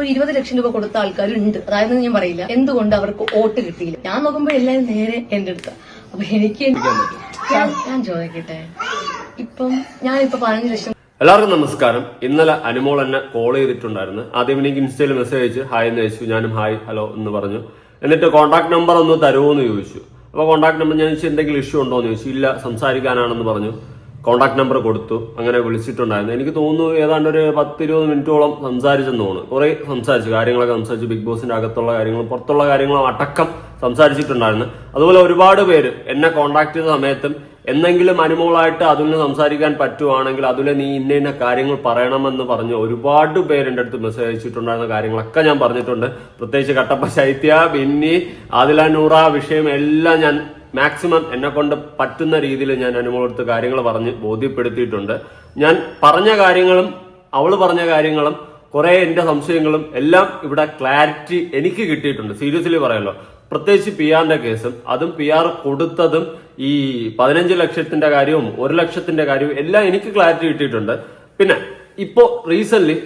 ഒരു ഇരുപത് ലക്ഷം രൂപ കൊടുത്ത ആൾക്കാരുണ്ട്. അതായത് ഞാൻ പറയില്ല. എന്തുകൊണ്ട് അവർക്ക് വോട്ട് കിട്ടിയില്ല? ഞാൻ നോക്കുമ്പോ എല്ലാവരും നേരെ എന്റെ അടുത്ത. അപ്പൊ എനിക്ക് ഞാൻ ഞാൻ ചോദിക്കട്ടെ? ഇപ്പം ഞാനിപ്പോ പതിനഞ്ച് ലക്ഷം എല്ലാവർക്കും നമസ്കാരം. ഇന്നലെ അനുമോൾ എന്നെ കോൾ ചെയ്തിട്ടുണ്ടായിരുന്നു. ആദ്യം എനിക്ക് ഇൻസ്റ്റയിൽ മെസ്സേജ് അയച്ചു. ഹായ് എന്ന് ചോദിച്ചു ഞാനും ഹായ് ഹലോ എന്ന് പറഞ്ഞു. എന്നിട്ട് കോൺടാക്ട് നമ്പർ ഒന്ന് തരുമോ എന്ന് ചോദിച്ചു. അപ്പോൾ കോൺടാക്ട് നമ്പർ ഞാൻ ചോദിച്ചു എന്തെങ്കിലും ഇഷ്യൂ ഉണ്ടോ എന്ന് ചോദിച്ചു. ഇല്ല സംസാരിക്കാനാണെന്ന് പറഞ്ഞു. കോൺടാക്ട് നമ്പർ കൊടുത്തു. അങ്ങനെ വിളിച്ചിട്ടുണ്ടായിരുന്നു. എനിക്ക് തോന്നുന്നു ഏതാണ്ട് ഒരു പത്ത് ഇരുപത് മിനിറ്റോളം സംസാരിച്ചെന്ന് തോന്നുന്നു. കുറേ സംസാരിച്ചു. കാര്യങ്ങളൊക്കെ സംസാരിച്ചു. ബിഗ് ബോസിന്റെ അകത്തുള്ള കാര്യങ്ങളും പുറത്തുള്ള കാര്യങ്ങളും അടക്കം സംസാരിച്ചിട്ടുണ്ടായിരുന്നു. അതുപോലെ ഒരുപാട് പേര് എന്നെ കോൺടാക്ട് ചെയ്ത സമയത്തും എന്തെങ്കിലും അനുമോളായിട്ട് നിന്ന് സംസാരിക്കാൻ പറ്റുവാണെങ്കിൽ അതിൽ നീ ഇന്ന ഇന്ന കാര്യങ്ങൾ പറയണമെന്ന് പറഞ്ഞ് ഒരുപാട് പേര് എന്റെ അടുത്ത് മെസ്സേജ് അയച്ചിട്ടുണ്ടായിരുന്ന കാര്യങ്ങളൊക്കെ ഞാൻ പറഞ്ഞിട്ടുണ്ട്. പ്രത്യേകിച്ച് കട്ടപ്പ ശൈത്യ ബിന്നി ആദില നൂറ വിഷയം എല്ലാം ഞാൻ മാക്സിമം എന്നെ കൊണ്ട് പറ്റുന്ന രീതിയിൽ ഞാൻ അനുമോളടുത്ത് കാര്യങ്ങൾ പറഞ്ഞ് ബോധ്യപ്പെടുത്തിയിട്ടുണ്ട്. ഞാൻ പറഞ്ഞ കാര്യങ്ങളും അവൾ പറഞ്ഞ കാര്യങ്ങളും കുറെ എന്റെ സംശയങ്ങളും എല്ലാം ഇവിടെ ക്ലാരിറ്റി എനിക്ക് കിട്ടിയിട്ടുണ്ട്. സീരിയസ്ലി പറയാലോ പ്രത്യേകിച്ച് പി ആറിന്റെ കേസും അതും പി ആർ കൊടുത്തതും ഈ പതിനഞ്ച് ലക്ഷത്തിന്റെ കാര്യവും ഒരു ലക്ഷത്തിന്റെ കാര്യവും എല്ലാം എനിക്ക് ക്ലാരിറ്റി കിട്ടിയിട്ടുണ്ട്. പിന്നെ ഇപ്പോ റീസെന്റ്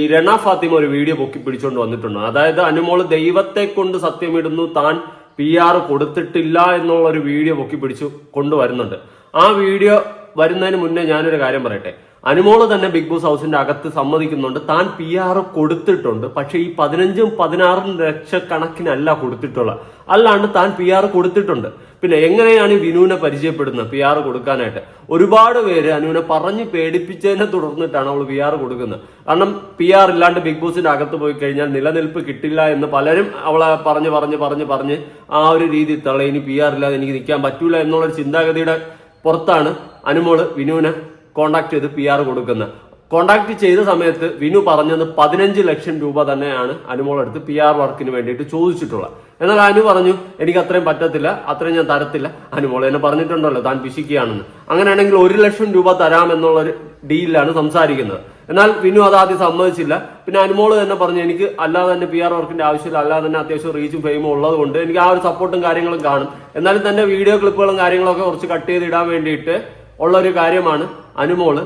ഈ രണ ഫാത്തിമ ഒരു വീഡിയോ പൊക്കി പിടിച്ചുകൊണ്ട് വന്നിട്ടുണ്ട്. അതായത് അനുമോൾ ദൈവത്തെ കൊണ്ട് സത്യമിടുന്നു താൻ പി ആർ കൊടുത്തിട്ടില്ല എന്നുള്ള ഒരു വീഡിയോ പൊക്കി പിടിച്ചു കൊണ്ടുവരുന്നുണ്ട്. ആ വീഡിയോ വരുന്നതിന് മുന്നേ ഞാനൊരു കാര്യം പറയട്ടെ. അനുമോൾ തന്നെ ബിഗ് ബോസ് ഹൗസിന്റെ അകത്ത് സമ്മതിക്കുന്നുണ്ട്. താൻ പി ആർ കൊടുത്തിട്ടുണ്ട്. പക്ഷേ ഈ പതിനഞ്ചും പതിനാറും ലക്ഷക്കണക്കിനല്ല കൊടുത്തിട്ടുള്ള. അല്ലാണ്ട് താൻ പി ആർ കൊടുത്തിട്ടുണ്ട്. പിന്നെ എങ്ങനെയാണ് ഈ വിനുവിനെ പരിചയപ്പെടുന്നത് പി ആർ കൊടുക്കാനായിട്ട്? ഒരുപാട് പേര് അനുവിനെ പറഞ്ഞ് പേടിപ്പിച്ചതിനെ തുടർന്നിട്ടാണ് അവൾ പി ആർ കൊടുക്കുന്നത്. കാരണം പി ആർ ഇല്ലാണ്ട് ബിഗ് ബോസിന്റെ അകത്ത് പോയി കഴിഞ്ഞാൽ നിലനിൽപ്പ് കിട്ടില്ല എന്ന് പലരും അവളെ പറഞ്ഞ് പറഞ്ഞ് പറഞ്ഞ് പറഞ്ഞ് ആ ഒരു രീതി തള്ളി. ഇനി പി ആർ ഇല്ലാതെ എനിക്ക് നിൽക്കാൻ പറ്റൂല എന്നുള്ള ചിന്താഗതിയുടെ പുറത്താണ് അനുമോൾ വിനുവിനെ കോണ്ടാക്ട് ചെയ്ത് പി ആർ കൊടുക്കുന്നത്. കോണ്ടാക്ട് ചെയ്ത സമയത്ത് വിനു പറഞ്ഞത് പതിനഞ്ച് ലക്ഷം രൂപ തന്നെയാണ് അനുമോളെടുത്ത് പി ആർ വർക്കിന് വേണ്ടിയിട്ട് ചോദിച്ചിട്ടുള്ളത്. എന്നാൽ അനു പറഞ്ഞു എനിക്ക് അത്രയും പറ്റത്തില്ല അത്രയും ഞാൻ തരത്തില്ല. അനുമോൾ എന്നെ പറഞ്ഞിട്ടുണ്ടല്ലോ താൻ പിശിക്കുകയാണെന്ന് അങ്ങനെയാണെങ്കിൽ ഒരു ലക്ഷം രൂപ തരാമെന്നുള്ള എന്നുള്ളൊരു ഡീലിലാണ് സംസാരിക്കുന്നത്. എന്നാൽ വിനു അത് ആദ്യം സമ്മതിച്ചില്ല. പിന്നെ അനുമോൾ തന്നെ പറഞ്ഞു എനിക്ക് അല്ലാതെ തന്നെ പി ആർ വർക്കിന്റെ ആവശ്യമില്ല. അല്ലാതെ തന്നെ അത്യാവശ്യം റീച്ചും ഫെയിമും ഉള്ളത് കൊണ്ട് എനിക്ക് ആ ഒരു സപ്പോർട്ടും കാര്യങ്ങളും കാണും. എന്നാലും തന്നെ വീഡിയോ ക്ലിപ്പുകളും കാര്യങ്ങളൊക്കെ കുറച്ച് കട്ട് ചെയ്ത് ഇടാൻ വേണ്ടിയിട്ട് ഉള്ള ഒരു കാര്യമാണ് അനുമോൾ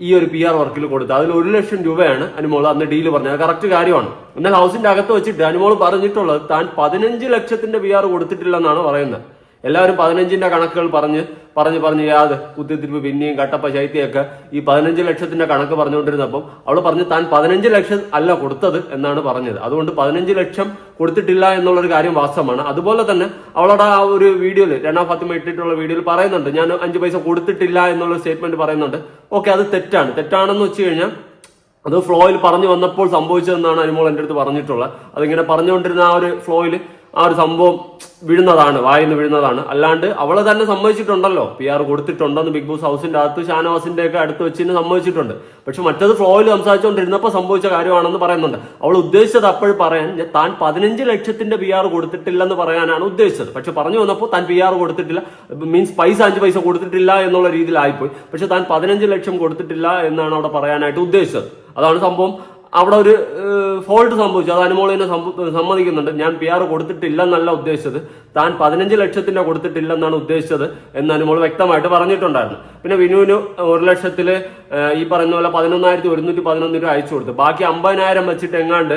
ഈ ഒരു പി ആർ വർക്കിൽ കൊടുത്തത്. അതിൽ ഒരു ലക്ഷം രൂപയാണ് അനുമോൾ അന്ന് ഡീൽ പറഞ്ഞത്. കറക്റ്റ് കാര്യമാണ്. എന്നാൽ ഹൗസിന്റെ അകത്ത് വെച്ചിട്ട് അനുമോൾ പറഞ്ഞിട്ടുള്ളത് താൻ പതിനഞ്ച് ലക്ഷത്തിന്റെ പി ആർ കൊടുത്തിട്ടില്ലെന്നാണ് പറയുന്നത്. എല്ലാവരും പതിനഞ്ചിന്റെ കണക്കുകൾ പറഞ്ഞ് പറഞ്ഞ് പറഞ്ഞ് യാത് കുത്തിത്തിരിപ്പ് പിന്നെയും കട്ടപ്പ ശൈത്യമൊക്കെ ഈ പതിനഞ്ച് ലക്ഷത്തിന്റെ കണക്ക് പറഞ്ഞുകൊണ്ടിരുന്നപ്പം അവൾ പറഞ്ഞു താൻ പതിനഞ്ച് ലക്ഷം അല്ല കൊടുത്തത് എന്നാണ് പറഞ്ഞത്. അതുകൊണ്ട് പതിനഞ്ച് ലക്ഷം കൊടുത്തിട്ടില്ല എന്നുള്ളൊരു കാര്യം വാസ്തവമാണ്. അതുപോലെ തന്നെ അവളുടെ ആ ഒരു വീഡിയോയിൽ രണ്ടാം ഫാത്തിമ ഇട്ടിട്ടുള്ള വീഡിയോയിൽ പറയുന്നുണ്ട് ഞാൻ അഞ്ച് പൈസ കൊടുത്തിട്ടില്ല എന്നുള്ള സ്റ്റേറ്റ്മെന്റ് പറയുന്നുണ്ട്. ഓക്കെ അത് തെറ്റാണ്. തെറ്റാണെന്ന് വെച്ച് കഴിഞ്ഞാൽ അത് ഫ്ലോയിൽ പറഞ്ഞു വന്നപ്പോൾ സംഭവിച്ചതെന്നാണ് അനുമോൾ എന്റെ അടുത്ത് പറഞ്ഞിട്ടുള്ളത്. അതിങ്ങനെ പറഞ്ഞുകൊണ്ടിരുന്ന ആ ഒരു ഫ്ലോയിൽ ആ ഒരു സംഭവം വീഴുന്നതാണ് വായിന്ന് വീഴുന്നതാണ്. അല്ലാണ്ട് അവളെ തന്നെ സമ്മതിച്ചിട്ടുണ്ടല്ലോ. പി ആർ കൊടുത്തിട്ടുണ്ടെന്ന് ബിഗ് ബോസ് ഹൗസിന്റെ അകത്ത് ഷാനവാസിന്റെ ഒക്കെ അടുത്ത് വെച്ചിന് സമ്മതിച്ചിട്ടുണ്ട്. പക്ഷെ മറ്റത് ഫ്ലോയിൽ സംസാരിച്ചുകൊണ്ടിരുന്നപ്പോൾ സംഭവിച്ച കാര്യമാണെന്ന് പറയുന്നുണ്ട്. അവൾ ഉദ്ദേശിച്ചത് അപ്പോൾ പറയാൻ താൻ പതിനഞ്ച് ലക്ഷത്തിന്റെ പി ആർ കൊടുത്തിട്ടില്ലെന്ന് പറയാനാണ് ഉദ്ദേശിച്ചത്. പക്ഷെ പറഞ്ഞു വന്നപ്പോൾ താൻ പി ആർ കൊടുത്തിട്ടില്ല മീൻസ് പൈസ അഞ്ച് പൈസ കൊടുത്തിട്ടില്ല എന്നുള്ള രീതിയിലായിപ്പോയി. പക്ഷെ താൻ പതിനഞ്ച് ലക്ഷം കൊടുത്തിട്ടില്ല എന്നാണ് അവിടെ പറയാനായിട്ട് ഉദ്ദേശിച്ചത്. അതാണ് സംഭവം. അവിടെ ഒരു ഫോൾട്ട് സംഭവിച്ചു. അത് അനുമോൾ തന്നെ സമ്മതിക്കുന്നുണ്ട്. ഞാൻ പി ആർ കൊടുത്തിട്ടില്ലെന്നല്ല ഉദ്ദേശിച്ചത്. താൻ പതിനഞ്ച് ലക്ഷത്തിന്റെ കൊടുത്തിട്ടില്ലെന്നാണ് ഉദ്ദേശിച്ചത് എന്ന് അനുമോൾ വ്യക്തമായിട്ട് പറഞ്ഞിട്ടുണ്ടായിരുന്നു. പിന്നെ വിനുവിന് ഒരു ലക്ഷത്തിൽ ഈ പറയുന്ന പോലെ പതിനൊന്നായിരത്തി ഒരുന്നൂറ്റി പതിനൊന്ന് രൂപ അയച്ചു കൊടുത്തു. ബാക്കി അമ്പതിനായിരം വെച്ചിട്ട് എങ്ങാണ്ട്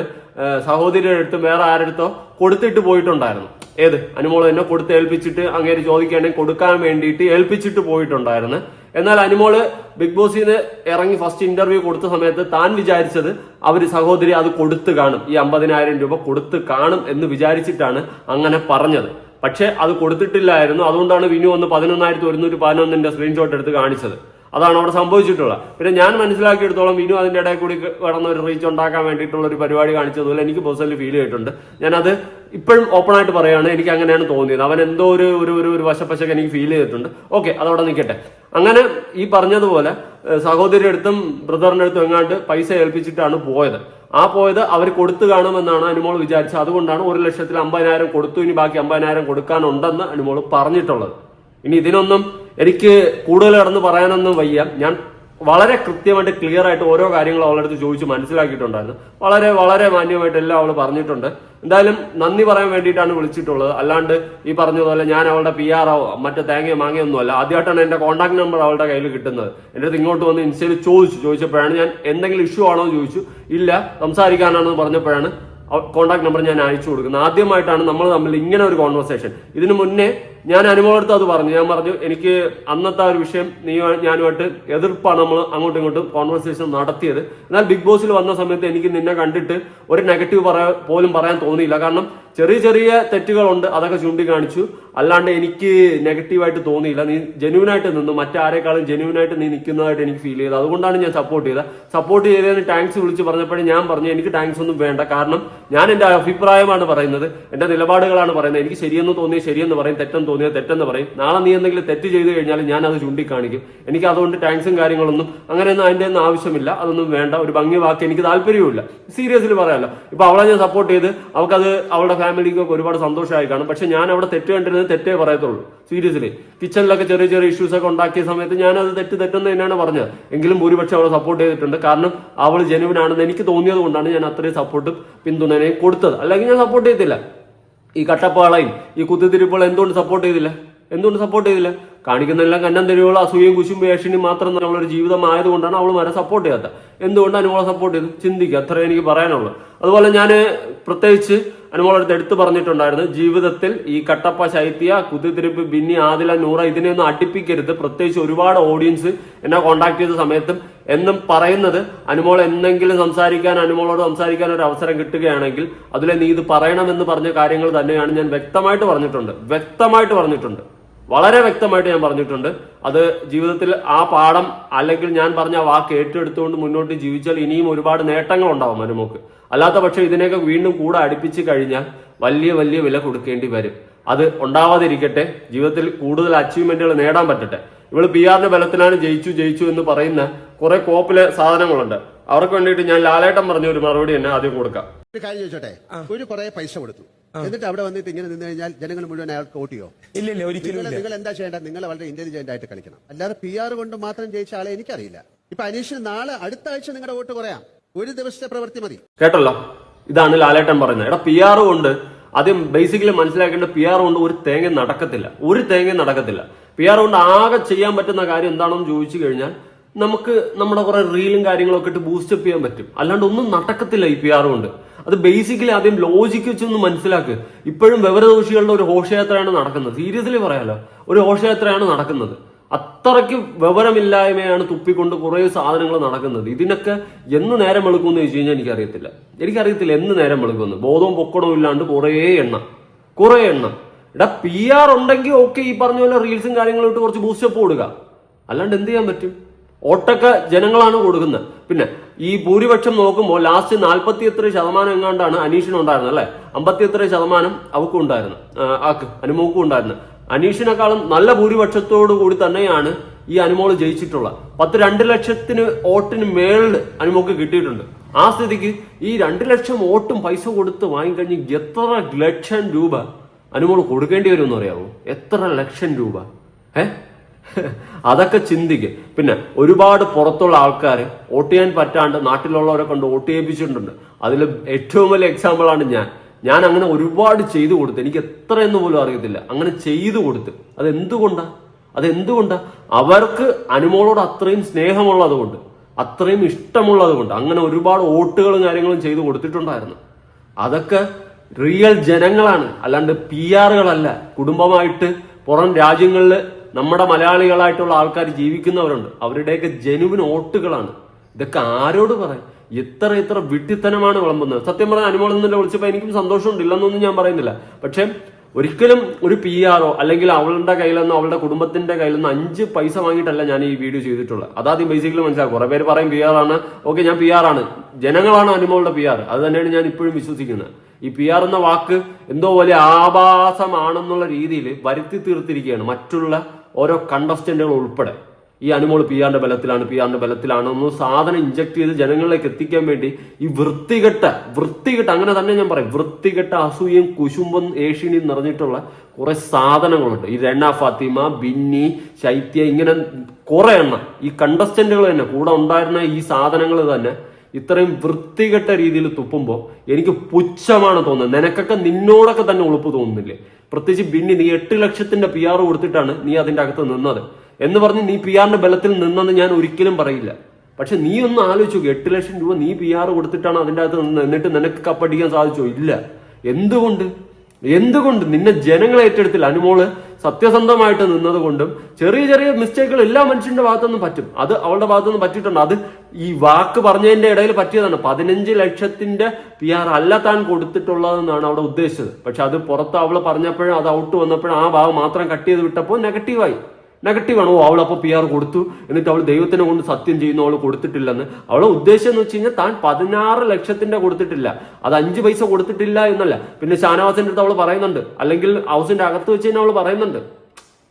സഹോദരിയുടെ അടുത്ത് വേറെ ആരടുത്തോ കൊടുത്തിട്ട് പോയിട്ടുണ്ടായിരുന്നു. ഏത്? അനുമോൾ തന്നെ കൊടുത്ത് ഏൽപ്പിച്ചിട്ട് അങ്ങേര് ചോദിക്കുകയാണെങ്കിൽ കൊടുക്കാൻ വേണ്ടിയിട്ട് ഏൽപ്പിച്ചിട്ട് പോയിട്ടുണ്ടായിരുന്നു. എന്നാൽ അനുമോൾ ബിഗ് ബോസിൽ നിന്ന് ഇറങ്ങി ഫസ്റ്റ് ഇന്റർവ്യൂ കൊടുത്ത സമയത്ത് താൻ വിചാരിച്ചത് അവർ സഹോദരി അത് കൊടുത്തു കാണും. ഈ അമ്പതിനായിരം രൂപ കൊടുത്തു കാണും എന്ന് വിചാരിച്ചിട്ടാണ് അങ്ങനെ പറഞ്ഞത്. പക്ഷെ അത് കൊടുത്തിട്ടില്ലായിരുന്നു. അതുകൊണ്ടാണ് വിനു ഒന്ന് പതിനൊന്നായിരത്തി ഒരുന്നൂറ്റി പതിനൊന്നിന്റെ സ്ക്രീൻഷോട്ട് എടുത്ത് കാണിച്ചത്. അതാണ് അവിടെ സംഭവിച്ചിട്ടുള്ളത്. പിന്നെ ഞാൻ മനസ്സിലാക്കിയെടുത്തോളം ഇനിയും അതിന്റെ ഇടയിൽ കൂടി കടന്ന ഒരു റീച്ച് ഉണ്ടാക്കാൻ വേണ്ടിയിട്ടുള്ള ഒരു പരിപാടി കാണിച്ചതുപോലെ എനിക്ക് പേഴ്സണലി ഫീൽ ചെയ്തിട്ടുണ്ട്. ഞാനത് ഇപ്പോഴും ഓപ്പൺ ആയിട്ട് പറയുകയാണ് എനിക്ക് അങ്ങനെയാണ് തോന്നിയത്. അവൻ എന്തോ ഒരു ഒരു ഒരു ഒരു വശപ്പശക്ക് എനിക്ക് ഫീൽ ചെയ്തിട്ടുണ്ട്. ഓക്കെ അതവിടെ നിൽക്കട്ടെ. അങ്ങനെ ഈ പറഞ്ഞതുപോലെ സഹോദരിയുടെ അടുത്തും ബ്രദറിന്റെ അടുത്തും എങ്ങാണ്ട് പൈസ ഏൽപ്പിച്ചിട്ടാണ് പോയത്. ആ പോയത് അവർ കൊടുത്തു കാണുമെന്നാണ് അനുമോൾ വിചാരിച്ചത്. അതുകൊണ്ടാണ് ഒരു ലക്ഷത്തിൽ അമ്പതിനായിരം കൊടുത്തു ഇനി ബാക്കി അമ്പതിനായിരം കൊടുക്കാനുണ്ടെന്ന് അനുമോൾ പറഞ്ഞിട്ടുള്ളത്. ഇനി ഇതിനൊന്നും എനിക്ക് കൂടുതൽ കടന്ന് പറയാനൊന്നും വയ്യ. ഞാൻ വളരെ കൃത്യമായിട്ട് ക്ലിയർ ആയിട്ട് ഓരോ കാര്യങ്ങളും അവളുടെ അടുത്ത് ചോദിച്ച് മനസ്സിലാക്കിയിട്ടുണ്ടായിരുന്നു. വളരെ വളരെ മാന്യമായിട്ട് എല്ലാം അവൾ പറഞ്ഞിട്ടുണ്ട്. എന്തായാലും നന്ദി പറയാൻ വേണ്ടിയിട്ടാണ് വിളിച്ചിട്ടുള്ളത്. അല്ലാണ്ട് ഈ പറഞ്ഞതുപോലെ ഞാൻ അവളുടെ പി ആർ മറ്റേ തേങ്ങയോ മാങ്ങയോ ഒന്നും അല്ല ആദ്യമായിട്ടാണ് എന്റെ കോൺടാക്ട് നമ്പർ അവളുടെ കയ്യിൽ കിട്ടുന്നത്. എന്റെ അടുത്ത് ഇങ്ങോട്ട് വന്ന് ഇൻസ്റ്റയിൽ ചോദിച്ചു. ചോദിച്ചപ്പോഴാണ് ഞാൻ എന്തെങ്കിലും ഇഷ്യൂ ആണോ എന്ന് ചോദിച്ചു. ഇല്ല സംസാരിക്കാനാണെന്ന് പറഞ്ഞപ്പോഴാണ് കോൺടാക്ട് നമ്പർ ഞാൻ അയച്ചു കൊടുക്കുന്നത്. ആദ്യമായിട്ടാണ് നമ്മൾ തമ്മിൽ ഇങ്ങനെ ഒരു കോൺവെർസേഷൻ ഇതിനു മുന്നേ ഞാൻ അനുമോളടുത്ത് അത് പറഞ്ഞു. ഞാൻ പറഞ്ഞു എനിക്ക് അന്നത്തെ ഒരു വിഷയം നീ ഞാനുമായിട്ട് എതിർപ്പാണ് നമ്മൾ അങ്ങോട്ടും ഇങ്ങോട്ടും കോൺവെർസേഷൻ നടത്തിയത്. എന്നാൽ ബിഗ് ബോസിൽ വന്ന സമയത്ത് എനിക്ക് നിന്നെ കണ്ടിട്ട് ഒരു നെഗറ്റീവ് പറയാ പോലും പറയാൻ തോന്നിയില്ല. കാരണം ചെറിയ ചെറിയ തെറ്റുകളുണ്ട് അതൊക്കെ ചൂണ്ടിക്കാണിച്ചു. അല്ലാണ്ട് എനിക്ക് നെഗറ്റീവായിട്ട് തോന്നിയില്ല. നീ ജെനുവിനായിട്ട് നിന്നു മറ്റാരെക്കാളും ജെനുവിനായിട്ട് നീ നിൽക്കുന്നതായിട്ട് എനിക്ക് ഫീൽ ചെയ്തത്. അതുകൊണ്ടാണ് ഞാൻ സപ്പോർട്ട് ചെയ്തത്. സപ്പോർട്ട് ചെയ്തതിന് ടാങ്ക്സ് വിളിച്ച് പറഞ്ഞപ്പോഴും ഞാൻ പറഞ്ഞു എനിക്ക് ടാങ്ക്സ് ഒന്നും വേണ്ട. കാരണം ഞാൻ എന്റെ അഭിപ്രായമാണ് പറയുന്നത്. എന്റെ നിലപാടുകളാണ് പറയുന്നത്. എനിക്ക് ശരിയെന്ന് തോന്നിയത് ശരിയെന്ന് പറയും. തെറ്റെന്ന് തോന്നിയത് തെറ്റെന്ന് പറയും. നാളെ നീ എന്തെങ്കിലും തെറ്റ് ചെയ്തു കഴിഞ്ഞാൽ ഞാൻ അത് ചൂണ്ടിക്കാണിക്കും. എനിക്ക് അതുകൊണ്ട് ടാങ്ക്സും കാര്യങ്ങളൊന്നും അങ്ങനെയൊന്നും അതിന്റെ ഒന്നും ആവശ്യമില്ല. അതൊന്നും വേണ്ട. ഒരു ഭംഗി വാക്ക് എനിക്ക് താല്പര്യവുമില്ല. സീരിയസ്ലി പറയാമല്ലോ ഇപ്പൊ അവളെ ഞാൻ സപ്പോർട്ട് ചെയ്ത് അവൾക്കത് അവളുടെ ഫാമിലിക്കൊക്കെ ഒരുപാട് സന്തോഷമായി കാണും. പക്ഷെ ഞാൻ അവിടെ തെറ്റ് കണ്ടിരുന്നത് തെറ്റേ പറയത്തുള്ളൂ. സീരിയസ്ലി. കിച്ചണിലൊക്കെ ചെറിയ ചെറിയ ഇഷ്യൂസ് ഒക്കെ ഉണ്ടാക്കിയ സമയത്ത് ഞാൻ അത് തെറ്റ് തെറ്റെന്ന് തന്നെയാണ് പറഞ്ഞത്. എങ്കിലും ഭൂരിപക്ഷം അവളെ സപ്പോർട്ട് ചെയ്തിട്ടുണ്ട്. കാരണം അവൾ ജനുവിൻ എനിക്ക് തോന്നിയത് കൊണ്ടാണ് ഞാൻ അത്രയും സപ്പോർട്ട് പിന്തുണയും കൊടുത്തത്. അല്ലെങ്കിൽ ഞാൻ സപ്പോർട്ട് ചെയ്തില്ല ഈ കട്ടപ്പാളയും ഈ കുത്തിത്തിരിപ്പുകൾ എന്തുകൊണ്ട് സപ്പോർട്ട് ചെയ്തില്ല? എന്തുകൊണ്ട് സപ്പോർട്ട് ചെയ്തില്ല? കാണിക്കുന്നതെല്ലാം കന്നം തെരുവുകൾ അസൂയയും കുശും വേഷനും മാത്രം നമ്മളൊരു ജീവിതമായതുകൊണ്ടാണ് അവൾ വരെ സപ്പോർട്ട് ചെയ്യാത്ത. എന്തുകൊണ്ട് അനുമോളെ സപ്പോർട്ട് ചെയ്തു ചിന്തിക്കുക അത്ര എനിക്ക് പറയാനുള്ളൂ. അതുപോലെ ഞാൻ പ്രത്യേകിച്ച് അനുമോളടുത്ത് എടുത്തു പറഞ്ഞിട്ടുണ്ടായിരുന്നു ജീവിതത്തിൽ ഈ കട്ടപ്പ ശൈത്യ കുത്തിത്തിരിപ്പ് ബിന്നി ആദില നൂറ ഇതിനെയൊന്നും അടിപ്പിക്കരുത്. പ്രത്യേകിച്ച് ഒരുപാട് ഓഡിയൻസ് എന്നെ കോണ്ടാക്ട് ചെയ്ത സമയത്തും എന്നും പറയുന്നത് അനുമോൾ എന്തെങ്കിലും സംസാരിക്കാൻ അനുമോളോട് സംസാരിക്കാൻ ഒരു അവസരം കിട്ടുകയാണെങ്കിൽ അതിലെ നീ ഇത് പറയണമെന്ന് പറഞ്ഞ കാര്യങ്ങൾ തന്നെയാണ് ഞാൻ വ്യക്തമായിട്ട് പറഞ്ഞിട്ടുണ്ട്. വ്യക്തമായിട്ട് പറഞ്ഞിട്ടുണ്ട്. വളരെ വ്യക്തമായിട്ട് ഞാൻ പറഞ്ഞിട്ടുണ്ട്. അത് ജീവിതത്തിൽ ആ പാഠം അല്ലെങ്കിൽ ഞാൻ പറഞ്ഞ ആ വാക്ക് ഏറ്റെടുത്തുകൊണ്ട് മുന്നോട്ട് ജീവിച്ചാൽ ഇനിയും ഒരുപാട് നേട്ടങ്ങൾ ഉണ്ടാവും അനുമോക്ക് അല്ലാത്ത പക്ഷേ ഇതിനെയൊക്കെ വീണ്ടും കൂടെ അടുപ്പിച്ച് കഴിഞ്ഞാൽ വലിയ വലിയ വില കൊടുക്കേണ്ടി വരും. അത് ഉണ്ടാവാതിരിക്കട്ടെ. ജീവിതത്തിൽ കൂടുതൽ അച്ചീവ്മെന്റുകൾ നേടാൻ പറ്റട്ടെ. ഇവൾ പി ആറിന്റെ ബലത്തിലാണ് ജയിച്ചു ജയിച്ചു എന്ന് പറയുന്ന കുറെ കോപ്പിലെ സാധനങ്ങളുണ്ട്. അവർക്ക് വേണ്ടിയിട്ട് ഞാൻ ലാലേട്ടം പറഞ്ഞ ഒരു മറുപടി തന്നെ ആദ്യം കൊടുക്കാം. ഒരു കാര്യം ചോദിച്ചോട്ടെ? ഒരു കുറെ പൈസ കൊടുത്തു. എന്നിട്ട് അവിടെ വന്നിട്ട് ഇങ്ങനെ നിന്ന് കഴിഞ്ഞാൽ ജനങ്ങൾ മുഴുവൻ അയാൾക്ക് വോട്ട് ചെയ്യോ? ഇല്ല ഇല്ല ഒരിക്കലും നിങ്ങൾ നിങ്ങൾ എന്താ ചെയ്യേണ്ടത്? നിങ്ങൾ വളരെ ഇന്റലിജന്റ് ആയിട്ട് കളിക്കണം. അല്ലാതെ പി ആർ കൊണ്ട് മാത്രം ജയിച്ച ആളെ എനിക്കറിയില്ല. ഇപ്പൊ അനീഷിന് നാളെ അടുത്ത ആഴ്ച നിങ്ങളുടെ വോട്ട് കുറയാം. ഒരു ദിവസത്തെ പ്രവൃത്തി മതി. കേട്ടല്ലോ? ഇതാണ് ലാലേട്ടൻ പറയുന്നത്. എടാ പി ആർ കൊണ്ട് ആദ്യം ബേസിക്കലി മനസ്സിലാക്കേണ്ട പി ആർ കൊണ്ട് ഒരു തേങ്ങ നടക്കത്തില്ല. ഒരു തേങ്ങ നടക്കത്തില്ല. പി ആർ കൊണ്ട് ആകെ ചെയ്യാൻ പറ്റുന്ന കാര്യം എന്താണെന്ന് ചോദിച്ചു കഴിഞ്ഞാൽ നമുക്ക് നമ്മുടെ കുറെ റീലും കാര്യങ്ങളൊക്കെ ഇട്ട് ബൂസ്റ്റപ്പ് ചെയ്യാൻ പറ്റും. അല്ലാണ്ട് ഒന്നും നടക്കത്തില്ല ഈ പി ആർ കൊണ്ട്. അത് ബേസിക്കലി ആദ്യം ലോജിക്ക് വെച്ചൊന്ന് മനസ്സിലാക്ക്. ഇപ്പോഴും വിവരദോഷികളുടെ ഒരു ഘോഷയാത്രയാണ് നടക്കുന്നത്. സീരിയസ്ലി പറയാലോ? ഒരു ഘോഷയാത്രയാണ് നടക്കുന്നത്. അത്രയ്ക്ക് വിവരമില്ലായ്മയാണ് തുപ്പിക്കൊണ്ട് കുറേ സാധനങ്ങൾ നടക്കുന്നത്. ഇതിനൊക്കെ എന്ന് നേരം വെളുക്കുമെന്ന് ചോദിച്ചു കഴിഞ്ഞാൽ എനിക്കറിയത്തില്ല. എനിക്കറിയത്തില്ല എന്ന് നേരം വെളുക്കുമെന്ന്. ബോധവും പൊക്കടവും ഇല്ലാണ്ട് കുറേ എണ്ണ. കുറേ എണ്ണം. എടാ പി ആർ ഉണ്ടെങ്കിൽ ഓക്കെ ഈ പറഞ്ഞ പോലെ റീൽസും കാര്യങ്ങളും ഇട്ട് കുറച്ച് ബൂസ്റ്റപ്പ് കൊടുക്കുക അല്ലാണ്ട് എന്ത് ചെയ്യാൻ പറ്റും? ഓട്ടൊക്കെ ജനങ്ങളാണ് കൊടുക്കുന്നത്. പിന്നെ ഈ ഭൂരിപക്ഷം നോക്കുമ്പോൾ ലാസ്റ്റ് നാൽപ്പത്തി എത്ര ശതമാനം എങ്ങാണ്ടാണ് അനീഷിന് ഉണ്ടായിരുന്നത് അല്ലെ? അമ്പത്തി എത്ര ശതമാനം അവക്കും ഉണ്ടായിരുന്നു. ആക്ക് അനുമോക്കും ഉണ്ടായിരുന്നു. അനീഷിനെക്കാളും നല്ല ഭൂരിപക്ഷത്തോടു കൂടി തന്നെയാണ് ഈ അനുമോൾ ജയിച്ചിട്ടുള്ള പത്ത് രണ്ട് ലക്ഷത്തിന് വോട്ടിന് മേളിൽ അനുമോക്ക് കിട്ടിയിട്ടുണ്ട്. ആ സ്ഥിതിക്ക് ഈ രണ്ട് ലക്ഷം വോട്ടും പൈസ കൊടുത്ത് വാങ്ങിക്കഴിഞ്ഞ് എത്ര ലക്ഷം രൂപ അനുമോൾ കൊടുക്കേണ്ടി വരും എന്ന് അറിയാവോ? എത്ര ലക്ഷം രൂപ. ഏ? അതൊക്കെ ചിന്തിക്കുക പിന്നെ ഒരുപാട് പുറത്തുള്ള ആൾക്കാർ വോട്ട് ചെയ്യാൻ പറ്റാണ്ട് നാട്ടിലുള്ളവരെ കൊണ്ട് വോട്ട് ചെയ്യിപ്പിച്ചിട്ടുണ്ട്. അതിൽ ഏറ്റവും വലിയ എക്സാമ്പിൾ ആണ് ഞാൻ. ഞാൻ അങ്ങനെ ഒരുപാട് ചെയ്തു കൊടുത്തു. എനിക്ക് എത്ര എത്രയെന്ന് പോലും അറിയത്തില്ല. അങ്ങനെ ചെയ്തു കൊടുത്ത്. അത് എന്തുകൊണ്ടാ അത് അവർക്ക് അനുമോളോട് അത്രയും സ്നേഹമുള്ളത് കൊണ്ട് അത്രയും ഇഷ്ടമുള്ളത് കൊണ്ട് അങ്ങനെ ഒരുപാട് വോട്ടുകളും കാര്യങ്ങളും ചെയ്തു കൊടുത്തിട്ടുണ്ടായിരുന്നു. അതൊക്കെ റിയൽ ജനങ്ങളാണ്. അല്ലാണ്ട് പി ആറുകളല്ല കുടുംബമായിട്ട് പുറം രാജ്യങ്ങളിൽ നമ്മുടെ മലയാളികളായിട്ടുള്ള ആൾക്കാർ ജീവിക്കുന്നവരുണ്ട്. അവരുടെയൊക്കെ ജനുവിൻ ഓട്ടുകളാണ്. ഇതൊക്കെ ആരോട് പറയാം? എത്ര എത്ര വിട്ടിത്തനമാണ് വിളമ്പുന്നത്. സത്യം പറഞ്ഞാൽ അനുമോളം തന്നെ വിളിച്ചപ്പോൾ എനിക്കും സന്തോഷമുണ്ട്. ഇല്ലെന്നൊന്നും ഞാൻ പറയുന്നില്ല. പക്ഷെ ഒരിക്കലും ഒരു പി ആറോ അല്ലെങ്കിൽ അവളുടെ കയ്യിലൊന്നോ അവളുടെ കുടുംബത്തിന്റെ കയ്യിലൊന്നോ അഞ്ച് പൈസ വാങ്ങിയിട്ടല്ല ഞാൻ ഈ വീഡിയോ ചെയ്തിട്ടുള്ളത്. അതാദ്യം ബേസിക്കലി മനസ്സിലാക്കും കുറെ പേര് പറയും പി ആർ ആണ്. ഓക്കെ ഞാൻ പി ആർ ആണ്. ജനങ്ങളാണ് അനുമോളുടെ പി ആർ അത് തന്നെയാണ് ഞാൻ ഇപ്പോഴും വിശ്വസിക്കുന്നത്. ഈ പി ആർ എന്ന വാക്ക് എന്തോ പോലെ ആഭാസമാണെന്നുള്ള രീതിയിൽ വരുത്തി തീർത്തിരിക്കുകയാണ് മറ്റുള്ള ഓരോ കണ്ടസ്റ്റന്റുകൾ ഉൾപ്പെടെ. ഈ അനുമോൾ പി ആറിന്റെ ബലത്തിലാണ് പി ആറിന്റെ ബലത്തിലാണ്. ഒന്ന് സാധനം ഇഞ്ചക്ട് ചെയ്ത് ജനങ്ങളിലേക്ക് എത്തിക്കാൻ വേണ്ടി ഈ വൃത്തികെട്ട വൃത്തികെട്ട അങ്ങനെ തന്നെ ഞാൻ പറയും വൃത്തികെട്ട അസൂയയും കുശുമ്പും ഏഷ്യനിയും നിറഞ്ഞിട്ടുള്ള കുറെ സാധനങ്ങളുണ്ട്. ഈ രണ ഫാത്തിമ ബിന്നി ശൈത്യ ഇങ്ങനെ കുറെ എണ്ണം. ഈ കണ്ടസ്റ്റന്റുകൾ തന്നെ കൂടെ ഉണ്ടായിരുന്ന ഈ സാധനങ്ങൾ തന്നെ ഇത്രയും വൃത്തികെട്ട രീതിയിൽ തുപ്പുമ്പോൾ എനിക്ക് പുച്ഛമാണ് തോന്നുന്നത്. നിനക്കൊക്കെ നിന്നോടൊക്കെ തന്നെ ഉളുപ്പ് തോന്നുന്നില്ലേ? പ്രത്യേകിച്ച് ബിന്നി നീ എട്ട് ലക്ഷത്തിന്റെ പി ആർ കൊടുത്തിട്ടാണ് നീ അതിന്റെ അകത്ത് നിന്നത്. എന്ന് പറഞ്ഞ് നീ പി ആറിന്റെ ബലത്തിൽ നിന്നെന്ന് ഞാൻ ഒരിക്കലും പറയില്ല. പക്ഷെ നീ ഒന്ന് ആലോചിച്ചു എട്ട് ലക്ഷം രൂപ നീ പി ആർ കൊടുത്തിട്ടാണ് അതിന്റെ അകത്ത് നിന്ന് എന്നിട്ട് നിനക്ക് കപ്പടിക്കാൻ സാധിച്ചോ? ഇല്ല. എന്തുകൊണ്ട്? എന്തുകൊണ്ട്? നിന്നെ ജനങ്ങൾ ഏറ്റെടുത്തില്ല. അനുമോൾ സത്യസന്ധമായിട്ട് നിന്നത് കൊണ്ടും ചെറിയ ചെറിയ മിസ്റ്റേക്കുകൾ എല്ലാ മനുഷ്യന്റെ ഭാഗത്തുനിന്നും പറ്റും. അത് അവളുടെ ഭാഗത്തുനിന്ന് പറ്റിയിട്ടുണ്ട്. അത് ഈ വാക്ക് പറഞ്ഞതിന്റെ ഇടയിൽ പറ്റിയതാണ്. പതിനഞ്ച് ലക്ഷത്തിന്റെ പി ആർ അല്ല താൻ കൊടുത്തിട്ടുള്ളതെന്നാണ് അവിടെ ഉദ്ദേശിച്ചത്. പക്ഷെ അത് പുറത്ത് അവൾ പറഞ്ഞപ്പോഴും അത് ഔട്ട് വന്നപ്പോഴും ആ ഭാഗം മാത്രം കട്ട് ചെയ്ത് വിട്ടപ്പോൾ നെഗറ്റീവായി. നെഗറ്റീവാണ് ഓ അവൾ അപ്പോൾ പി ആർ കൊടുത്തു. എന്നിട്ട് അവൾ ദൈവത്തിനെ കൊണ്ട് സത്യം ചെയ്യുന്നു. അവൾ കൊടുത്തിട്ടില്ലെന്ന്. അവളെ ഉദ്ദേശം എന്ന് വെച്ച് കഴിഞ്ഞാൽ താൻ പതിനാറ് ലക്ഷത്തിന്റെ കൊടുത്തിട്ടില്ല. അത് അഞ്ച് പൈസ കൊടുത്തിട്ടില്ല എന്നല്ല. പിന്നെ ഷാനവാസിന്റെ അടുത്ത് അവൾ പറയുന്നുണ്ട്. അല്ലെങ്കിൽ ഹൗസിന്റെ അകത്ത് വെച്ച് കഴിഞ്ഞാൽ അവൾ പറയുന്നുണ്ട്.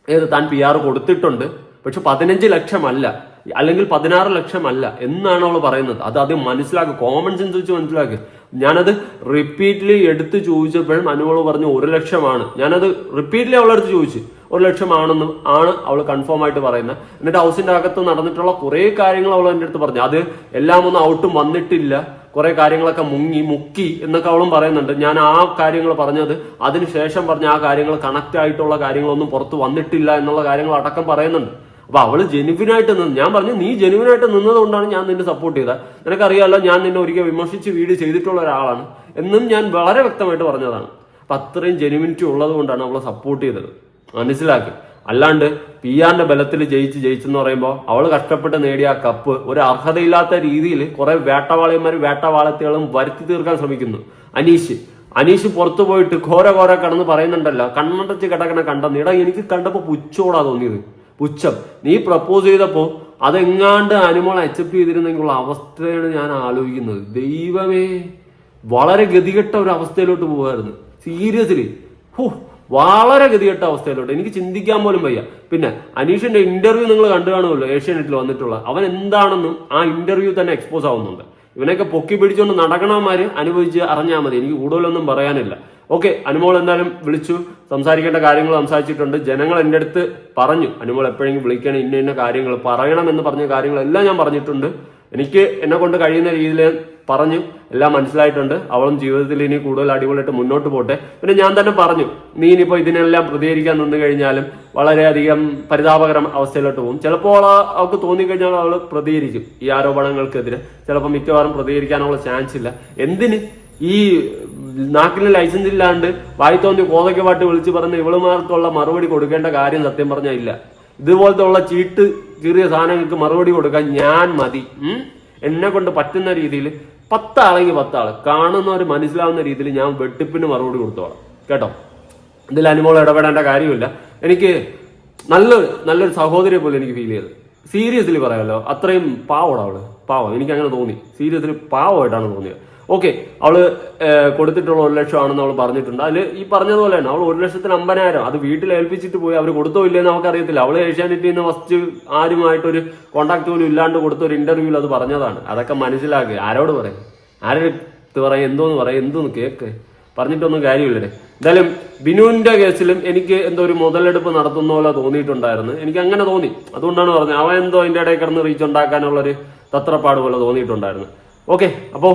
ഏത് താൻ പി ആർ കൊടുത്തിട്ടുണ്ട്. പക്ഷെ പതിനഞ്ച് ലക്ഷമല്ല. അല്ലെങ്കിൽ പതിനാറ് ലക്ഷമല്ല എന്നാണ് അവൾ പറയുന്നത്. അത് അത് മനസ്സിലാക്കുക കോമൺ സെൻസ് വെച്ച് മനസ്സിലാക്കുക ഞാനത് റിപ്പീറ്റ്ലി എടുത്ത് ചോദിച്ചപ്പോഴും അനുവൾ പറഞ്ഞു ഒരു ലക്ഷമാണ്. ഞാനത് റിപ്പീറ്റ്ലി അവളെടുത്ത് ചോദിച്ചു. ഒരു ലക്ഷമാണെന്ന് ആണ് അവൾ കൺഫേം ആയിട്ട് പറയുന്നത്. എന്നിട്ട് ഹൗസിന്റെ അകത്ത് നടന്നിട്ടുള്ള കുറേ കാര്യങ്ങൾ അവൾ എന്റെ അടുത്ത് പറഞ്ഞു. അത് എല്ലാം ഒന്നും ഔട്ടും വന്നിട്ടില്ല. കുറെ കാര്യങ്ങളൊക്കെ മുങ്ങി മുക്കി എന്നൊക്കെ അവളും പറയുന്നുണ്ട്. ഞാൻ ആ കാര്യങ്ങൾ പറഞ്ഞത് അതിനുശേഷം പറഞ്ഞ ആ കാര്യങ്ങൾ കണക്ട് ആയിട്ടുള്ള കാര്യങ്ങളൊന്നും പുറത്ത് വന്നിട്ടില്ല എന്നുള്ള കാര്യങ്ങൾ അടക്കം പറയുന്നുണ്ട്. അപ്പൊ അവൾ ജെനുവിനായിട്ട് നിന്ന് ഞാൻ പറഞ്ഞു നീ ജെനുവിനായിട്ട് നിന്നത് കൊണ്ടാണ് ഞാൻ നിന്നെ സപ്പോർട്ട് ചെയ്തത്. നിനക്കറിയാമല്ലോ ഞാൻ നിന്നെ ഒരിക്കൽ വിമർശിച്ച് വീട് ചെയ്തിട്ടുള്ള ഒരാളാണ് എന്നും ഞാൻ വളരെ വ്യക്തമായിട്ട് പറഞ്ഞതാണ്. അപ്പൊ അത്രയും ജെനുവിനിറ്റി ഉള്ളത് കൊണ്ടാണ് അവളെ സപ്പോർട്ട് ചെയ്തത്. മനസ്സിലാക്കി. അല്ലാണ്ട് പി ആറിന്റെ ബലത്തിൽ ജയിച്ച് ജയിച്ചെന്ന് പറയുമ്പോൾ അവൾ കഷ്ടപ്പെട്ട് നേടിയ ആ കപ്പ് ഒരു അർഹതയില്ലാത്ത രീതിയിൽ കുറെ വേട്ടവാളിയന്മാരും വേട്ടവാളത്തികളും വരുത്തി തീർക്കാൻ ശ്രമിക്കുന്നു. അനീഷ്. അനീഷ് പുറത്തു പോയിട്ട് ഘോര ഘോര കടന്ന് പറയുന്നുണ്ടല്ലോ കണ്ണടച്ച് കിടക്കണ കണ്ട. നിട എനിക്ക് കണ്ടപ്പോൾ പുച്ചോടാ തോന്നിയത്. പുച്ഛം. നീ പ്രപ്പോസ് ചെയ്തപ്പോൾ അതെങ്ങാണ്ട് അനുമോൾ അക്സെപ്റ്റ് ചെയ്തിരുന്നെങ്കിലുള്ള അവസ്ഥയാണ് ഞാൻ ആലോചിക്കുന്നത്. ദൈവമേ. വളരെ ഗതികെട്ട ഒരു അവസ്ഥയിലോട്ട് പോകുമായിരുന്നു സീരിയസ്ലി ഹോ വളരെ ഗതികെട്ട അവസ്ഥയിലോട്ട്. എനിക്ക് ചിന്തിക്കാൻ പോലും വയ്യ. പിന്നെ അനീഷിന്റെ ഇന്റർവ്യൂ നിങ്ങൾ കണ്ടു കാണുമല്ലോ ഏഷ്യാനെറ്റിൽ വന്നിട്ടുള്ള. അവൻ എന്താണെന്നും ആ ഇന്റർവ്യൂ തന്നെ എക്സ്പോസ് ആവുന്നുണ്ട്. ഇവനെയൊക്കെ പൊക്കി പിടിച്ചുകൊണ്ട് നടക്കണമാര് അനുഭവിച്ച് അറിഞ്ഞാൽ മതി. എനിക്ക് കൂടുതലൊന്നും പറയാനില്ല. ഓക്കെ അനുമോൾ എന്തായാലും വിളിച്ചു. സംസാരിക്കേണ്ട കാര്യങ്ങൾ സംസാരിച്ചിട്ടുണ്ട്. ജനങ്ങൾ എന്റെ അടുത്ത് പറഞ്ഞു അനുമോൾ എപ്പോഴെങ്കിലും വിളിക്കണം ഇന്ന ഇന്ന കാര്യങ്ങൾ പറയണം എന്ന് പറഞ്ഞ കാര്യങ്ങളെല്ലാം ഞാൻ പറഞ്ഞിട്ടുണ്ട്. എനിക്ക് എന്നെ കൊണ്ട് കഴിയുന്ന രീതിയിൽ പറഞ്ഞു എല്ലാം മനസ്സിലായിട്ടുണ്ട്. അവളും ജീവിതത്തിൽ ഇനി കൂടുതൽ അടിപൊളിയായിട്ട് മുന്നോട്ട് പോട്ടെ. പിന്നെ ഞാൻ തന്നെ പറഞ്ഞു നീ ഇനിയിപ്പോ ഇതിനെല്ലാം പ്രതികരിക്കാൻ നിന്ന് കഴിഞ്ഞാലും വളരെയധികം പരിതാപകരം അവസ്ഥയിലോട്ട് പോകും. ചിലപ്പോൾ അവൾ അവൾക്ക് തോന്നിക്കഴിഞ്ഞാൽ അവൾ പ്രതികരിക്കും ഈ ആരോപണങ്ങൾക്കെതിരെ. ചിലപ്പോൾ മിക്കവാറും പ്രതികരിക്കാനുള്ള ചാൻസ് ഇല്ല. എന്തിന് ഈ നാക്കിന് ലൈസൻസ് ഇല്ലാണ്ട് വായി തോന്നി കോതയ്ക്ക് പാട്ട് വിളിച്ച് പറഞ്ഞ് ഇവളുമാർക്കുള്ള മറുപടി കൊടുക്കേണ്ട കാര്യം സത്യം പറഞ്ഞാൽ ഇല്ല. ഇതുപോലത്തെ ഉള്ള ചീട്ട് കീറിയ സാധനങ്ങൾക്ക് മറുപടി കൊടുക്കാൻ ഞാൻ മതി? എന്നെ കൊണ്ട് പറ്റുന്ന രീതിയിൽ പത്താളെങ്കിൽ പത്താൾ കാണുന്നവർ മനസ്സിലാവുന്ന രീതിയിൽ ഞാൻ വെട്ടിപ്പിന് മറുപടി കൊടുത്തോളാം. കേട്ടോ? ഇതിൽ അനുഭവം ഇടപെടേണ്ട കാര്യമില്ല. എനിക്ക് നല്ലൊരു നല്ലൊരു സഹോദരിയെ പോലെ എനിക്ക് ഫീൽ ചെയ്തത്. സീരിയസ്ലി പറയാമല്ലോ അത്രയും പാവമാണ് അവൾ. പാവം എനിക്ക് അങ്ങനെ തോന്നി. സീരിയസ്ലി പാവമായിട്ടാണ് തോന്നിയത്. ഓക്കെ അവൾ കൊടുത്തിട്ടുള്ള ഒരു ലക്ഷം ആണെന്ന് അവൾ പറഞ്ഞിട്ടുണ്ട്. അതിൽ ഈ പറഞ്ഞതുപോലെ തന്നെ അവൾ ഒരു ലക്ഷത്തിന് അമ്പതിനായിരം. അത് വീട്ടിൽ ഏൽപ്പിച്ചിട്ട് പോയി അവർ കൊടുത്തോ ഇല്ലെന്ന് നമുക്ക് അറിയത്തില്ല അവൾ ഏഷ്യാനെറ്റിൽ നിന്ന് ഫസ്റ്റ് ആരുമായിട്ടൊരു കോണ്ടാക്ട് പോലും ഇല്ലാണ്ട് കൊടുത്ത ഒരു ഇന്റർവ്യൂവിൽ അത് പറഞ്ഞതാണ്. അതൊക്കെ മനസ്സിലാക്കുക ആരോട് പറയും? ആരോട് പറയും? എന്തോന്ന് പറയും? എന്തോന്ന് കേക്ക്? പറഞ്ഞിട്ടൊന്നും കാര്യമില്ലേ എന്തായാലും ബിനുവിന്റെ കേസിലും എനിക്ക് എന്തോ ഒരു മുതലെടുപ്പ് നടത്തുന്ന പോലെ തോന്നിയിട്ടുണ്ടായിരുന്നു. എനിക്ക് അങ്ങനെ തോന്നി. അതുകൊണ്ടാണ് പറഞ്ഞത്. അവൻ എന്തോ അതിന്റെ ഇടയിൽ കിടന്ന് റീച്ച് ഉണ്ടാക്കാനുള്ളൊരു തത്രപ്പാട് പോലെ തോന്നിയിട്ടുണ്ടായിരുന്നു. ഓക്കെ അപ്പോ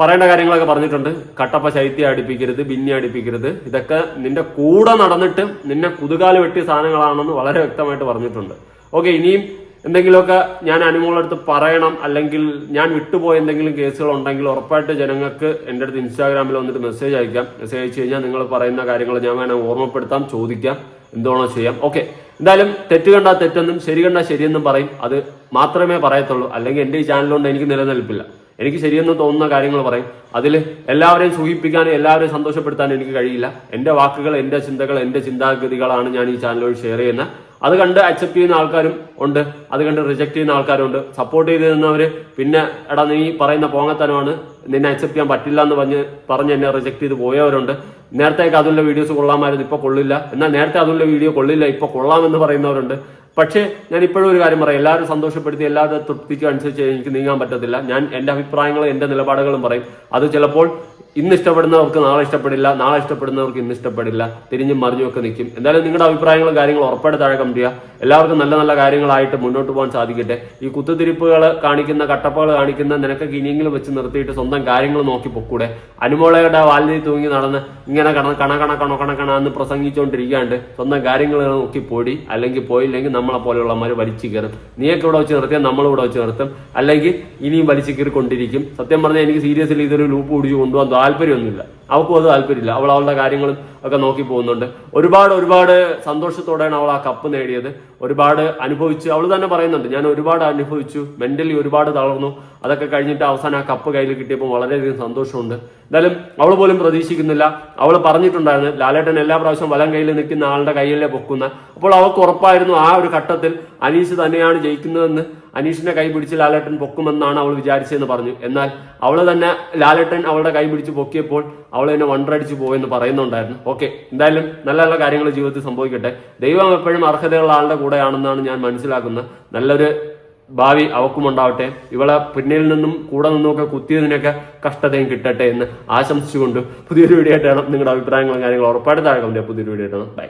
പറയേണ്ട കാര്യങ്ങളൊക്കെ പറഞ്ഞിട്ടുണ്ട്. കട്ടപ്പ ശൈത്യം അടിപ്പിക്കരുത് ബിന്നി അടിപ്പിക്കരുത്. ഇതൊക്കെ നിന്റെ കൂടെ നടന്നിട്ട് നിന്നെ കുതുകാൽ വെട്ടിയ സാധനങ്ങളാണെന്ന് വളരെ വ്യക്തമായിട്ട് പറഞ്ഞിട്ടുണ്ട്. ഓക്കെ ഇനിയും എന്തെങ്കിലുമൊക്കെ ഞാൻ അനുമോളടുത്ത് പറയണം അല്ലെങ്കിൽ ഞാൻ വിട്ടുപോയ എന്തെങ്കിലും കേസുകൾ ഉണ്ടെങ്കിൽ ഉറപ്പായിട്ട് ജനങ്ങൾക്ക് എന്റെ അടുത്ത് ഇൻസ്റ്റാഗ്രാമിൽ വന്നിട്ട് മെസ്സേജ് അയക്കാം. മെസ്സേജ് അയച്ചു കഴിഞ്ഞാൽ നിങ്ങൾ പറയുന്ന കാര്യങ്ങൾ ഞാൻ വേണം ഓർമ്മപ്പെടുത്താം ചോദിക്കാം എന്തോണോ ചെയ്യാം. ഓക്കെ എന്തായാലും തെറ്റ് കണ്ടാൽ തെറ്റെന്നും ശരി കണ്ടാൽ ശരിയെന്നും പറയും. അത് മാത്രമേ പറയത്തുള്ളൂ. അല്ലെങ്കിൽ എന്റെ ഈ ചാനലുകൊണ്ട് എനിക്ക് നിലനിൽപ്പില്ല. എനിക്ക് ശരിയെന്ന് തോന്നുന്ന കാര്യങ്ങൾ പറയും. അതിൽ എല്ലാവരെയും സൂഹിപ്പിക്കാനും എല്ലാവരെയും സന്തോഷപ്പെടുത്താനും എനിക്ക് കഴിയില്ല. എന്റെ വാക്കുകൾ എന്റെ ചിന്തകൾ എന്റെ ചിന്താഗതികളാണ് ഞാൻ ഈ ചാനലിൽ ഷെയർ ചെയ്യുന്നത്. അത് കണ്ട് അക്സെപ്റ്റ് ചെയ്യുന്ന ആൾക്കാരും ഉണ്ട്. അത് കണ്ട് റിജക്ട് ചെയ്യുന്ന ആൾക്കാരും ഉണ്ട്. സപ്പോർട്ട് ചെയ്ത് നിന്നവര് പിന്നെ എടാ നീ പറയുന്ന പോങ്ങത്തനമാണ് നിന്നെ അക്സെപ്റ്റ് ചെയ്യാൻ പറ്റില്ല എന്ന് പറഞ്ഞ് പറഞ്ഞ് എന്നെ റിജക്ട് ചെയ്ത് പോയവരുണ്ട്. നേരത്തേക്ക് അതുള്ള വീഡിയോസ് കൊള്ളാമായിരുന്നു ഇപ്പൊ കൊള്ളില്ല. എന്നാൽ നേരത്തെ അതുള്ള വീഡിയോ കൊള്ളില്ല ഇപ്പൊ കൊള്ളാമെന്ന് പറയുന്നവരുണ്ട്. പക്ഷേ ഞാൻ ഇപ്പോഴും ഒരു കാര്യം പറയാം. എല്ലാവരും സന്തോഷപ്പെടുത്തി എല്ലാവരും തൃപ്തിക്കും അനുസരിച്ച് എനിക്ക് നീങ്ങാൻ പറ്റത്തില്ല. ഞാൻ എന്റെ അഭിപ്രായങ്ങളും എന്റെ നിലപാടുകളും പറയും. അത് ചിലപ്പോൾ ഇന്ന് ഇഷ്ടപ്പെടുന്നവർക്ക് നാളെ ഇഷ്ടപ്പെടില്ല നാളെ ഇഷ്ടപ്പെടുന്നവർക്ക് ഇന്ന് ഇഷ്ടപ്പെടില്ല തിരിഞ്ഞും മറിഞ്ഞുമൊക്കെ നിൽക്കും. എന്തായാലും നിങ്ങളുടെ അഭിപ്രായങ്ങളും കാര്യങ്ങളും ഉറപ്പായിട്ട് താഴെ കമന്റ് ചെയ്യുക. എല്ലാവർക്കും നല്ല നല്ല കാര്യങ്ങളായിട്ട് മുന്നോട്ട് പോകാൻ സാധിക്കട്ടെ. ഈ കുത്തുതിരിപ്പുകൾ കാണിക്കുന്ന കട്ടപ്പകൾ കാണിക്കുന്ന നിനക്കൊക്കെ ഇനിയെങ്കിലും വെച്ച് നിർത്തിയിട്ട് സ്വന്തം കാര്യങ്ങൾ നോക്കി പൊക്കൂടെ. അനുമോളയുടെ വാലിനി തൂങ്ങി നടന്ന് ഇങ്ങനെ കണ കണ കണ കണ കണ കണ എന്ന് പ്രസംഗിച്ചുകൊണ്ടിരിക്കാണ്ട് സ്വന്തം കാര്യങ്ങൾ നോക്കി പോടി അല്ലെങ്കിൽ പോയില്ലെങ്കിൽ നമ്മളെ പോലെയുള്ളമാർ വലിച്ചു കയറും. നീയൊക്കെ ഇവിടെ വെച്ച് നിർത്തിയാൽ നമ്മൾ ഇവിടെ വെച്ച് നിർത്തും. അല്ലെങ്കിൽ ഇനിയും വലിച്ചു കയറി കൊണ്ടിരിക്കും സത്യം പറഞ്ഞാൽ എനിക്ക് സീരിയസ്ലി ഇതൊരു ലൂപ്പ് പിടിച്ച് കൊണ്ടുപോകാൻ താല്പര്യമൊന്നുമില്ല. അവൾക്കും അത് താല്പര്യമില്ല. അവൾ അവളുടെ കാര്യങ്ങളും ഒക്കെ നോക്കി പോകുന്നുണ്ട്. ഒരുപാട് ഒരുപാട് സന്തോഷത്തോടെയാണ് അവൾ ആ കപ്പ് നേടിയത്. ഒരുപാട് അനുഭവിച്ചു അവൾ തന്നെ പറയുന്നുണ്ട് ഞാൻ ഒരുപാട് അനുഭവിച്ചു. മെന്റലി ഒരുപാട് തളർന്നു. അതൊക്കെ കഴിഞ്ഞിട്ട് അവസാനം ആ കപ്പ് കയ്യിൽ കിട്ടിയപ്പോൾ വളരെയധികം സന്തോഷമുണ്ട്. എന്തായാലും അവൾ പോലും പ്രതീക്ഷിക്കുന്നില്ല. അവൾ പറഞ്ഞിട്ടുണ്ടായിരുന്നു ലാലേട്ടൻ എല്ലാ പ്രാവശ്യം വലം കയ്യിൽ നിൽക്കുന്ന ആളുടെ കയ്യിലെ പൊക്കുന്ന? അപ്പോൾ അവൾക്ക് ഉറപ്പായിരുന്നു ആ ഒരു ഘട്ടത്തിൽ അനീഷ് തന്നെയാണ് ജയിക്കുന്നതെന്ന്. അനീഷിന്റെ കൈ പിടിച്ച് ലാലേട്ടൻ പൊക്കുമെന്നാണ് അവൾ വിചാരിച്ചതെന്ന് പറഞ്ഞു. എന്നാൽ അവൾ തന്നെ ലാലേട്ടൻ അവളുടെ കൈ പിടിച്ച് പൊക്കിയപ്പോൾ അവൾ എന്നെ വണ്ടടിച്ചു പോയെന്ന് പറയുന്നുണ്ടായിരുന്നു. ഓക്കെ എന്തായാലും നല്ല നല്ല കാര്യങ്ങൾ ജീവിതത്തിൽ സംഭവിക്കട്ടെ. ദൈവം എപ്പോഴും അർഹതയുള്ള ആളുടെ കൂടെയാണെന്നാണ് ഞാൻ മനസ്സിലാക്കുന്നത്. നല്ലൊരു ഭാവി അവക്കുമുണ്ടാവട്ടെ ഇവളെ പിന്നിൽ നിന്നും കൂടെ നിന്നുമൊക്കെ കുത്തിയതിനൊക്കെ കഷ്ടതയും കിട്ടട്ടെ എന്ന് ആശംസിച്ചുകൊണ്ട് പുതിയൊരു വീഡിയോ ആയിട്ടാണ് നിങ്ങളുടെ അഭിപ്രായങ്ങളും കാര്യങ്ങളും ഉറപ്പായിട്ട് താഴെ. പുതിയൊരു വീഡിയോ ആയിട്ടാണ് ബൈ